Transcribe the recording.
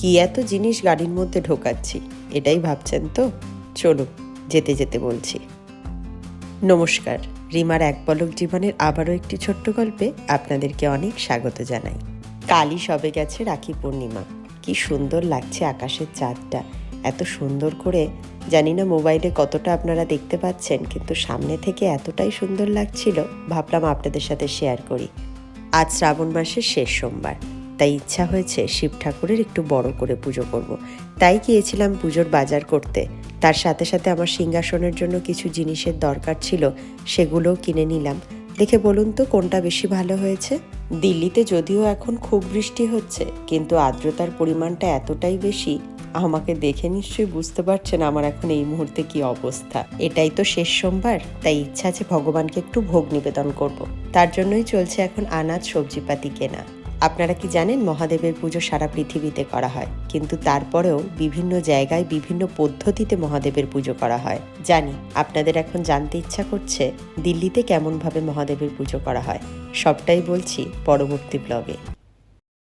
কি এত জিনিস গাড়ির মধ্যে ঢোকাচ্ছি? এটাই ভাবছেন তো? চলুন, যেতে যেতে বলছি। নমস্কার, রিমার এক পলক জীবনের আবারও একটি ছোট্ট গল্পে আপনাদেরকে অনেক স্বাগত জানাই। কালই সবে গেছে রাখি পূর্ণিমা। কি সুন্দর লাগছে আকাশের চাঁদটা। এত সুন্দর করে, জানি না মোবাইলে কতটা আপনারা দেখতে পাচ্ছেন, কিন্তু সামনে থেকে এতটাই সুন্দর লাগছিল, ভাবলাম আপনাদের সাথে শেয়ার করি। আজ শ্রাবণ মাসের শেষ সোমবার। তাই ইচ্ছা হয়েছে শিব ঠাকুরের একটু বড় করে পুজো করব। তাই গিয়েছিলাম পুজোর বাজার করতে। তার সাথে সাথে আমার সিংহাসনের জন্য কিছু জিনিসের দরকার ছিল, সেগুলোও কিনে নিলাম। দেখে বলুন তো, কোনটা বেশি ভালো হয়েছে? দিল্লিতে যদিও এখন খুব বৃষ্টি হচ্ছে, কিন্তু আর্দ্রতার পরিমাণটা এতটাই বেশি, আমাকে দেখে নিশ্চয়ই বুঝতে পারছেন আমার এখন এই মুহূর্তে কি অবস্থা। এটাই তো শেষ সোমবার, তাই ইচ্ছা আছে ভগবানকে একটু ভোগ নিবেদন করব। তার জন্যই চলছে এখন আনাজ সবজিপাতি কেনা। আপনারা কি জানেন মহাদেবের পুজো সারা পৃথিবীতে করা হয়, কিন্তু তারপরেও বিভিন্ন জায়গায় বিভিন্ন পদ্ধতিতে মহাদেবের পুজো করা হয়। জানি, আপনাদের এখন জানতে ইচ্ছা করছে দিল্লিতে কেমনভাবে মহাদেবের পুজো করা হয়। সবটাই বলছি পরবর্তী ব্লগে